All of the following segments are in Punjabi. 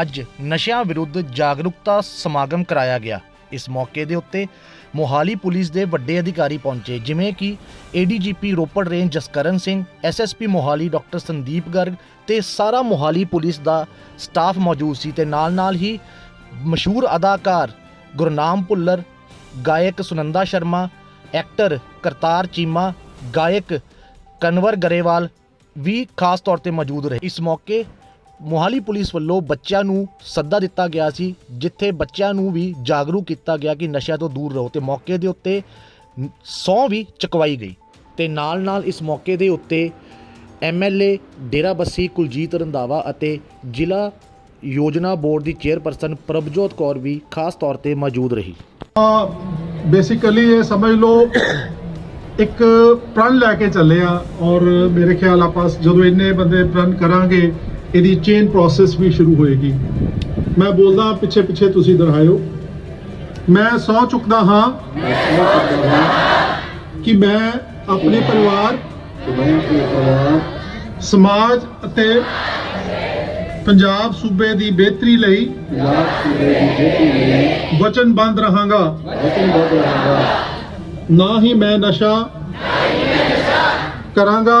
ਅੱਜ ਨਸ਼ਿਆਂ ਵਿਰੁੱਧ ਜਾਗਰੂਕਤਾ ਸਮਾਗਮ ਕਰਾਇਆ ਗਿਆ। ਇਸ ਮੌਕੇ ਦੇ ਉੱਤੇ ਮੋਹਾਲੀ ਪੁਲਿਸ ਦੇ ਵੱਡੇ ਅਧਿਕਾਰੀ ਪਹੁੰਚੇ, ਜਿਵੇਂ ਕਿ ADGP Ropar range Jaskaran Singh SSP Mohali doctor Sandeep Garg ਤੇ ਸਾਰਾ ਮੋਹਾਲੀ ਪੁਲਿਸ ਦਾ ਸਟਾਫ ਮੌਜੂਦ ਸੀ ਤੇ ਨਾਲ-ਨਾਲ ਹੀ ਮਸ਼ਹੂਰ ਅਦਾਕਾਰ ਗੁਰਨਾਮ ਭੁੱਲਰ, ਗਾਇਕ ਸੁਨੰਦਾ ਸ਼ਰਮਾ, ਐਕਟਰ ਕਰਤਾਰ ਚੀਮਾ, ਗਾਇਕ ਕਨਵਰ ਗਰੇਵਾਲ ਵੀ ਖਾਸ ਤੌਰ ਤੇ ਮੌਜੂਦ ਰਹੇ। ਇਸ ਮੌਕੇ ਮੋਹਾਲੀ ਪੁਲਿਸ ਵੱਲੋਂ ਬੱਚਿਆਂ ਨੂੰ ਸੱਦਾ ਦਿੱਤਾ ਗਿਆ ਸੀ, ਜਿੱਥੇ ਬੱਚਿਆਂ ਨੂੰ ਵੀ ਜਾਗਰੂਕ ਕੀਤਾ ਗਿਆ ਕਿ ਨਸ਼ਿਆਂ ਤੋਂ ਦੂਰ ਰਹੋ ਤੇ ਮੌਕੇ ਦੇ ਉੱਤੇ ਸੌ ਵੀ ਚੁਕਵਾਈ ਗਈ। ਤੇ ਨਾਲ ਨਾਲ ਇਸ ਮੌਕੇ ਦੇ ਉੱਤੇ ਐਮਐਲਏ ਡੇਰਾਬੱਸੀ ਕੁਲਜੀਤ ਰੰਧਾਵਾ ਅਤੇ ਜ਼ਿਲ੍ਹਾ ਯੋਜਨਾ ਬੋਰਡ ਦੀ ਚੇਅਰਪਰਸਨ ਪ੍ਰਭਜੋਤ ਕੌਰ ਵੀ ਖਾਸ ਤੌਰ ਤੇ ਮੌਜੂਦ ਰਹੀ। ਬੇਸਿਕਲੀ ਇਹ ਸਮਝ ਲਓ, ਇੱਕ ਪ੍ਰਣ ਲੈ ਕੇ ਚੱਲੇ ਆ ਔਰ ਮੇਰੇ ਖਿਆਲ ਆਪਾਂ ਜਦੋਂ ਇੰਨੇ ਬੰਦੇ ਪ੍ਰਣ ਕਰਾਂਗੇ ਇਹਦੀ ਚੇਨ ਪ੍ਰੋਸੈਸ ਵੀ ਸ਼ੁਰੂ ਹੋਏਗੀ। ਮੈਂ ਬੋਲਦਾ ਪਿੱਛੇ ਪਿੱਛੇ ਤੁਸੀਂ ਦੁਹਰਾਇਓ। ਮੈਂ ਸਹੁੰ ਚੁੱਕਦਾ ਹਾਂ ਕਿ ਮੈਂ ਆਪਣੇ ਪਰਿਵਾਰ, ਸਮਾਜ ਅਤੇ ਪੰਜਾਬ ਸੂਬੇ ਦੀ ਬਿਹਤਰੀ ਲਈ ਵਚਨਬੰਦ ਰਹਾਂਗਾ। ਨਾ ਹੀ ਮੈਂ ਨਸ਼ਾ ਕਰਾਂਗਾ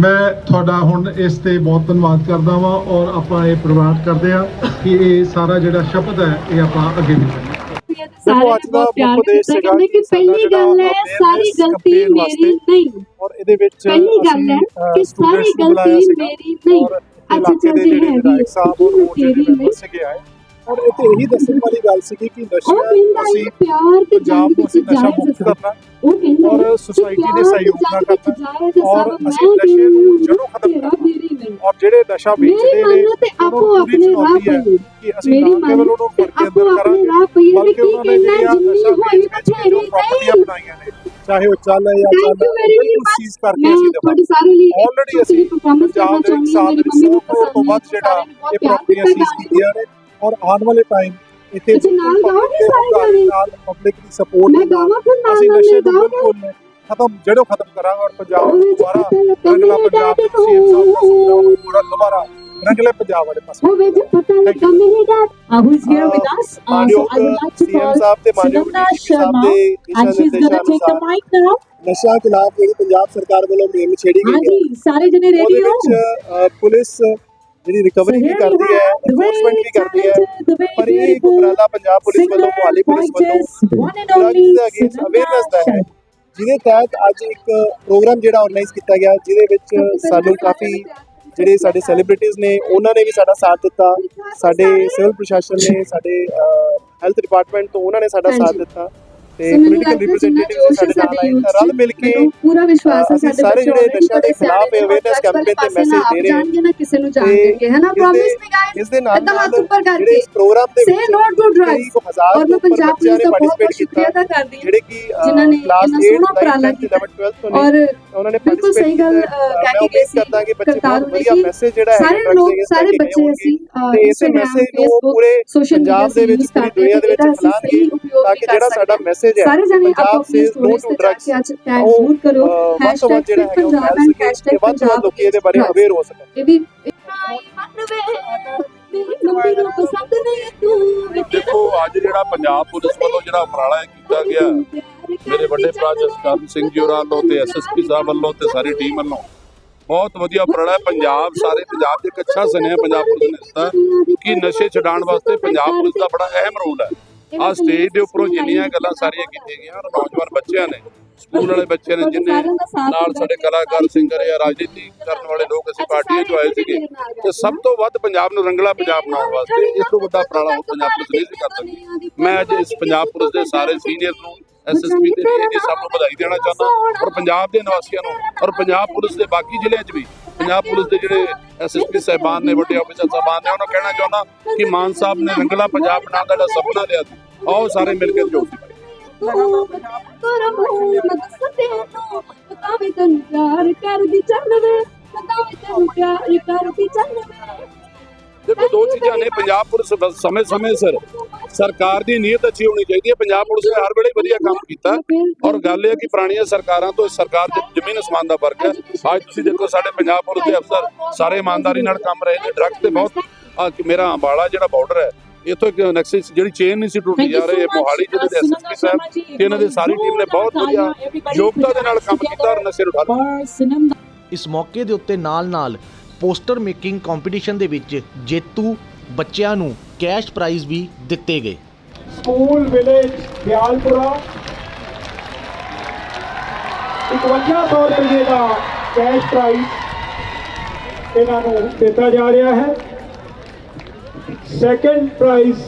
ਮੈਂ ਤੁਹਾਡਾ ਹੁਣ ਇਸ ਤੇ ਬਹੁਤ ਧੰਨਵਾਦ ਕਰਦਾ ਹਾਂ ਔਰ ਆਪਾਂ ਇਹ ਪ੍ਰਵਾਨ ਕਰਦੇ ਹਾਂ ਕਿ ਇਹ ਸਾਰਾ ਜਿਹੜਾ ਸ਼ਬਦ ਹੈ ਇਹ ਆਪਾਂ ਅੱਗੇ ਵੀ ਕਰਾਂਗੇ। ਸਾਰੇ ਅੱਜ ਦਾ ਪਿਆਰ ਉਪਦੇਸ਼ ਕੀਤਾ ਸੀਗਾ ਕਹਿੰਦੇ ਕਿ ਸਾਡਾ ਪਹਿਲੀ ਗੱਲ ਜਿਹੜਾ ਹੈ ਸਾਰੀ awareness ਗਲਤੀ campaign ਮੇਰੀ ਵਾਸਤੇ ਨਹੀਂ। ਔਰ ਇਹਦੇ ਵਿੱਚ ਪਹਿਲੀ ਗੱਲ ਹੈ ਅਸੀਂ, ਕਿ ਅ, ਸਾਰੀ students ਨੂੰ ਬੁਲਾਇਆ ਗਲਤੀ ਸੀਗਾ ਮੇਰੀ ਨਹੀਂ। ਔਰ ਅੱਛਾ ਇਲਾਕੇ ਅੱਛਾ ਦੇ ਜੀ ਜਿਹੜੇ ਹੈ ਵਿਧਾਇਕ ਸਾਹਿਬ ਉਹ ਜਿਹੜੇ ਮੈਂਬਰ ਨਹੀਂ ਸੀਗੇ ਆਏ। ਔਰ ਇਹ ਤੇ ਇਹੀ ਦੱਸਣ ਵਾਲੀ ਗੱਲ ਸੀਗੀ ਕਿ ਨਸ਼ਾ ਅਸੀਂ ਹੈ ਪਿਆਰ ਤੇ ਪੰਜਾਬ ਨੂੰ ਅਸੀਂ ਨਸ਼ਾ ਮੁਕਤ ਕਰਨਾ ਔਰ ਕਿ ਦੇ ਸਹਿਯੋਗ ਨਾਲ ਕਰਨਾ। ਔਰ ਅਸੀਂ ਨਸ਼ੇ ਨੂੰ ਜੜ੍ਹੋਂ ਖਤਮ ਕਰਨਾ। ਔਰ ਜਿਹੜੇ ਨਸ਼ਾ ਵੇਚਦੇ ਨੇ ਆਪੋ ਨੂੰ ਆਪਣੇ ਰਾਹ ਪਈ ਕਿ ਅਸੀਂ ਨਾ ਕੇਵਲ ਉਹਨੂੰ ਘਰ ਦੇ ਆਪੋ ਅੰਦਰ ਕਰਾਂਗੇ ਬਲਕਿ ਕਿ ਉਹਨਾਂ ਨੇ ਜਿਹੜੀਆਂ ਨਸ਼ਾ ਹੋਈ ਕੇ ਬਥੇਰੀ ਨਹੀਂ। ਬਣਾਈਆਂ ਨੇ ਚਾਹੇ ਉਹ ਚੱਲ ਹੈ ਜਾਂ ਚੱਲ ਸੀਜ਼ ਕਰਕੇ ਅਸੀਂ ਤੁਹਾਡੇ ਸਾਰੇ ਲਈ ਆਲਰੇਡੀ ਅਸੀਂ ਪਰਫਾਰਮੈਂਸ ਕਰਨਾ ਚਾਹੁੰਦੀ ਹਾਂ। ਮੇਰੀ ਮੰਮੀ 100 ਕਰੋੜ ਤੋਂ ਵੱਧ ਜਿਹੜਾ ਇਹ ਪ੍ਰਾਪਰਟੀਆਂ ਸੀਜ਼ ਕੀਤੀਆਂ ਨੇ। ਔਰ ਆਉਣ ਵਾਲੇ ਟਾਈਮ ਇੱਥੇ ਅੱਛਾ, ਨਾਲ ਗਾਓਗੇ ਸਾਰੇ ਜਾਣੇ? ਨਾਲ ਪਬਲਿਕ ਦੀ ਸਪੋਰਟ ਮੈਂ ਗਾਵਾਂ ਫਿਰ ਨਾਲ ਅਸੀਂ ਨਾਲ ਨਸ਼ੇ ਨੂੰ ਬਿਲਕੁਲ ਖਤਮ ਜੜੋਂ ਖਤਮ ਕਰਾਂਗੇ ਔਰ ਪੰਜਾਬ ਦੁਬਾਰਾ ਰੰਗਲਾ ਪੰਜਾਬ ਨੂੰ। ਸੀਐਮ ਸਾਹਿਬ ਦਾ ਪੂਰਾ ਦੁਬਾਰਾ ਰੰਗਲੇ ਪੰਜਾਬ ਵਾਲੇ ਪਾਸੇ। ਹੋਵੇ ਜੇ ਪਤਾ ਲੱਗਾ ਮੇਰੇ dad. With us. Uh, so ਮਾਨਯੋਗ I would like to CM call sahib ਤੇ ਮਾਨਯੋਗ ਸਾਹਿਬ ਦੇ ਦਿਸ਼ਾ ਨਿਰਦੇਸ਼ਾਂ ਅਨੁਸਾਰ. ਨਸ਼ਿਆਂ ਖਿਲਾਫ ਜਿਹੜੀ ਪੰਜਾਬ ਸਰਕਾਰ ਵੱਲੋਂ ਮੁਹਿੰਮ ਛੇੜੀ ਗਈ ਹੈ ਹਾਂਜੀ ਸਾਰੇ ਜਣੇ ਉਹਦੇ ਰੈਡੀ ਹੋ ਪੁਲਿਸ ਜਿਹੜੀ ਰਿਕਵਰੀ ਵੀ ਕਰਦੀ ਹੈ ਐਨਫੋਰਸਮੈਂਟ ਵੀ ਕਰਦੀ ਹੈ ਪਰ ਇਹ ਉਪਰਾਲਾ ਪੰਜਾਬ ਪੁਲਿਸ ਵੱਲੋਂ ਮੁਹਾਲੀ ਪੁਲਿਸ ਵੱਲੋਂ ਡਰੱਗਸ ਦਾ ਅਗੇਂਸਟ ਅਵੇਅਰਨੈਸ ਦਾ ਹੈ। ਜਿਹਦੇ ਤਹਿਤ ਅੱਜ ਇੱਕ ਪ੍ਰੋਗਰਾਮ ਜਿਹੜਾ ਆਰਗੇਨਾਈਜ਼ ਕੀਤਾ ਗਿਆ ਜਿਹਦੇ ਵਿੱਚ ਸਾਨੂੰ ਕਾਫੀ ਜਿਹੜੇ ਸਾਡੇ ਸੈਲੀਬ੍ਰਿਟੀਜ਼ ਨੇ ਉਹਨਾਂ ਨੇ ਵੀ ਸਾਡਾ ਸਾਥ ਦਿੱਤਾ। ਸਾਡੇ ਸਿਵਲ ਪ੍ਰਸ਼ਾਸਨ ਨੇ ਸਾਡੇ ਹੈਲਥ ਡਿਪਾਰਟਮੈਂਟ ਤੋਂ ਉਹਨਾਂ ਨੇ ਸਾਡਾ ਸਾਥ ਦਿੱਤਾ। ਤੇ ਪੋਲੀਟੀਕਲ ਰਿਪਰੈਜ਼ੈਂਟੇਟਿਵ ਸਾਡੇ ਨਾਲ ਆਏ ਰਲ ਮਿਲ ਕੇ ਪੂਰਾ ਵਿਸ਼ਵਾਸ ਹੈ ਸਾਡੇ ਸਾਰੇ ਜਿਹੜੇ ਨਸ਼ਿਆਂ ਦੇ ਖਿਲਾਫ ਨੇ, ਕੱਲ੍ਹ campaign ਤੇ ਨਾ ਦੇ ਰਹੇ ਜਾਣਗੇ ਨਾ ਕਿਸੇ ਨੂੰ ਜਾਣ ਦੇਣਗੇ ਹੈ ਨਾ ਪ੍ਰੋਮਿਸ ਨਹੀਂ ਗਾਇਸ ਇਸ ਦੇ ਨਾਲ ਹੱਥ ਉੱਪਰ ਕਰਕੇ ਇਸ ਪ੍ਰੋਗਰਾਮ ਦੇ no to drugs। ਕਰੀਬ ਹਜ਼ਾਰ ਔਰ ਮੈਂ ਪੰਜਾਬ ਪੁਲਿਸ ਨੇ ਦਾ ਬਹੁਤ participate ਬਹੁਤ ਸ਼ੁਕਰੀਆ ਕੀਤਾ, ਅਦਾ ਕਰਦੀ ਹਾਂ ਜਿਹੜੇ ਕਿ ਜਿਨ੍ਹਾਂ ਨੇ ਇੰਨਾ 8 ਸੋਹਣਾ ਉਪਰਾਲਾ 9 ਕੀਤਾ 11 12 ਤੋਂ ਔਰ ਉਹਨਾਂ ਨੇ ਬਿਲਕੁਲ ਸਹੀ ਗੱਲ। ਕਹਿ ਮੈਂ ਕੇ ਗਏ ਬੱਚੇ ਕਰਤਾਰ ਵਧੀਆ ਸੀ। ਮੈਸੇਜ ਜਿਹੜਾ ਹੈ ਸਾਰੇ ਲੋਕ ਸਾਰੇ ਬੱਚੇ। ਅਸੀਂ ਇਸੇ ਮੈਸੇਜ ਨੂੰ ਪੂਰੇ ਪੰਜਾਬ ਦੇ ਵਿੱਚ ਪੂਰੀ ਦੁਨੀਆ ਦੇ ਵਿੱਚ ਫੈਲਾਣਗੇ ਤਾਂ ਕਿ ਜਿਹੜਾ ਸਾਡਾ ਹਾਂ। ਮੈਸੇਜ ਹੈ ਸਾਰੇ ਜਣੇ ਆਪੋ ਆਪਣੀ ਸਟੋਰੀਜ਼ ਤੇ ਜਾ ਕੇ ਅੱਜ ਟੈਗ ਜ਼ਰੂਰ ਕਰੋ। ਪੰਜਾਬ ਐਂਡ ਪੰਜਾਬ ਲੋਕੀ ਇਹਦੇ ਬਾਰੇ। ਅਵੇਅਰ ਹੋ ਸਕਣ। ਇਹ ਵੀ ਪਸੰਦ ਨਹੀਂ ਤੂੰ ਦੇਖੋ ਅੱਜ ਜਿਹੜਾ ਪੰਜਾਬ ਪੁਲਿਸ ਵੱਲੋਂ ਜਿਹੜਾ ਉਪਰਾਲਾ ਕੀਤਾ ਗਿਆ ਮੇਰੇ ਵੱਡੇ ਭਰਾ ਜਸਕਰਨ ਸਿੰਘ ਜੀ ਹੋਰਾਂ ਵੱਲੋਂ ਤੇ ਐਸਐਸਪੀ ਸਾਹਿਬ ਵੱਲੋਂ ਤੇ ਸਾਰੀ ਟੀਮ ਵੱਲੋਂ ਬਹੁਤ ਵਧੀਆ ਉਪਰਾਲਾ ਹੈ। ਪੰਜਾਬ ਸਾਰੇ ਪੰਜਾਬ ਦੇ ਇੱਕ ਅੱਛਾ ਸੁਨੇਹਾ ਪੰਜਾਬ ਪੁਲਿਸ ਨੇ ਦਿੱਤਾ ਕਿ ਨਸ਼ੇ ਛਡਾਉਣ ਵਾਸਤੇ ਪੰਜਾਬ ਪੁਲਿਸ ਦਾ ਬੜਾ ਅਹਿਮ ਰੋਲ ਹੈ। ਆ ਸਟੇਜ ਦੇ ਉੱਪਰੋਂ ਜਿੰਨੀਆਂ ਗੱਲਾਂ ਸਾਰੀਆਂ ਕੀਤੀਆਂ ਗਈਆਂ ਔਰ ਨੌਜਵਾਨ ਬੱਚਿਆਂ ਨੇ ਸਕੂਲ ਵਾਲੇ ਬੱਚੇ ਨੇ ਜਿੰਨੇ ਨਾਲ ਸਾਡੇ ਕਲਾਕਾਰ ਸਿੰਗਰ ਜਾਂ ਰਾਜਨੀਤੀ ਕਰਨ ਵਾਲੇ ਲੋਕ ਅਸੀਂ ਪਾਰਟੀਆਂ ਚੋਂ ਆਏ ਸੀਗੇ। ਤੇ ਸਭ ਤੋਂ ਵੱਧ ਪੰਜਾਬ ਨੂੰ ਰੰਗਲਾ ਪੰਜਾਬ ਬਣਾਉਣ ਵਾਸਤੇ ਇਸ ਤੋਂ ਵੱਡਾ ਹੋਰ ਪੰਜਾਬ ਪੁਲਿਸ ਨਹੀਂ ਸੀ ਕਰ ਸਕਦੀ। ਮੈਂ ਅੱਜ ਇਸ ਪੰਜਾਬ ਪੁਲਿਸ ਦੇ ਸਾਰੇ ਸੀਨੀਅਰ ਨੂੰ ਐਸਐਸਪੀ ਤੇ ਡੀਏਜੀ ਸਭ ਨੂੰ ਵਧਾਈ ਦੇਣਾ ਚਾਹੁੰਦਾ ਔਰ ਪੰਜਾਬ ਦੇ ਨਿਵਾਸੀਆਂ ਨੂੰ ਔਰ ਪੰਜਾਬ ਪੁਲਿਸ ਦੇ ਬਾਕੀ ਜ਼ਿਲ੍ਹਿਆਂ 'ਚ ਵੀ ਪੰਜਾਬ ਪੁਲਿਸ ਦੇ ਜਿਹੜੇ ਐਸਐਸਪੀ ਸਾਹਿਬਾਨ ਨੇ, ਵੱਡੇ ਅਫਸਰ ਸਾਹਿਬਾਨ ਨੇ, ਉਹਨਾਂ ਕਹਿਣਾ ਚਾਹੁੰਦਾ ਕਿ ਮਾਨ ਸਾਹਿਬ ਨੇ ਰੰਗਲਾ ਪੰਜਾਬ ਬਣਾਉਣ ਦਾ ਸੁਪਨਾ ਲਿਆ ਸੀ। ਆਓ ਸਾਰੇ ਮਿਲ ਕੇ ਜੋੜ ਪਾਈਏ ਤੂੰ ਕਰ ਪਿਆਰ ਕਰਦੀ ਚੱਲਵੇ ਪਤਾ ਵੀ ਪਿਆਰ ਕਰਦੀ ਚੱਲਵੇ ਦੇਖੋ, ਦੋ ਚੀਜ਼ਾਂ ਨੇ, ਪੰਜਾਬ ਪੁਲਿਸ ਸਮੇਂ-ਸਮੇਂ ਸਿਰ ਸਰਕਾਰ ਦੀ ਨੀਅਤ ਅੱਛੀ ਹੋਣੀ ਚਾਹੀਦੀ ਹੈ। ਪੰਜਾਬ ਪੁਲਿਸ ਨੇ ਹਰ ਵੇਲੇ ਵਧੀਆ ਕੰਮ ਕੀਤਾ। ਔਰ ਗੱਲ ਇਹ ਹੈ ਕਿ ਪੁਰਾਣੀਆਂ ਸਰਕਾਰਾਂ ਤੋਂ ਇਸ ਸਰਕਾਰ ਦੇ ਜ਼ਮੀਨ ਅਸਮਾਨ ਦਾ ਫ਼ਰਕ ਹੈ। ਅੱਜ ਤੁਸੀਂ ਦੇਖੋ, ਸਾਡੇ ਪੰਜਾਬ ਪੁਲਿਸ ਦੇ ਅਫਸਰ ਸਾਰੇ ਇਮਾਨਦਾਰੀ ਨਾਲ ਕੰਮ ਰਹੇ ਨੇ। ਡਰੱਗ ਤੇ ਬਹੁਤ ਆਹ ਕਿ ਮੇਰਾ ਅੰਬਾਲਾ ਜਿਹੜਾ ਬਾਰਡਰ ਹੈ, ਇੱਥੋਂ ਇੱਕ ਨੈਕਸਸ ਜਿਹੜੀ ਚੇਨ ਨਹੀਂ ਸੀ ਟੁੱਟੀ ਜਾ ਰਹੀ ਮੋਹਾਲੀ ਜ਼ਿਲ੍ਹੇ ਦੇ ਐਸਐਸਪੀ ਸਾਹਿਬ ਤੇ ਇਹਨਾਂ ਦੀ ਸਾਰੀ ਟੀਮ ਨੇ ਬਹੁਤ ਵਧੀਆ ਯੋਗਤਾ ਦੇ ਨਾਲ ਕੰਮ ਕੀਤਾ ਔਰ ਨਸ਼ੇ ਨੂੰ ਠੱਲ ਇਸ ਮੌਕੇ ਦੇ ਉੱਤੇ ਨਾਲ-ਨਾਲ ਪੋਸਟਰ ਮੇਕਿੰਗ ਕੰਪੀਟੀਸ਼ਨ ਦੇ ਵਿੱਚ ਜੇਤੂ ਬੱਚਿਆਂ ਨੂੰ ਕੈਸ਼ ਪ੍ਰਾਈਜ਼ ਵੀ ਦਿੱਤੇ ਗਏ। School village Dayalpura. 5100 ਰੁਪਏ ਦਾ ਕੈਸ਼ ਪ੍ਰਾਈਜ਼ ਇਹਨਾਂ ਨੂੰ ਦਿੱਤਾ ਜਾ ਰਿਹਾ ਹੈ। Second prize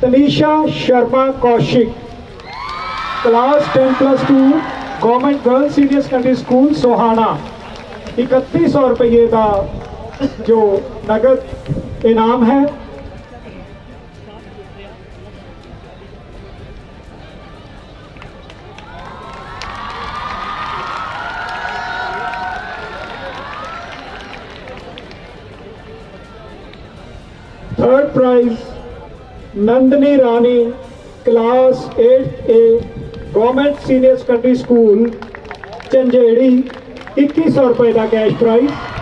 Tanisha Sharma Kaushik. Class 10 plus 2 government girl senior secondary school Sohana. इकतीस सौ रुपये का जो नगद इनाम है। Third prize Nandini Rani class eight A government senior secondary school Chanjeri 2100 ਰੁਪਏ ਦਾ ਕੈਸ਼ ਪ੍ਰਾਈਜ਼।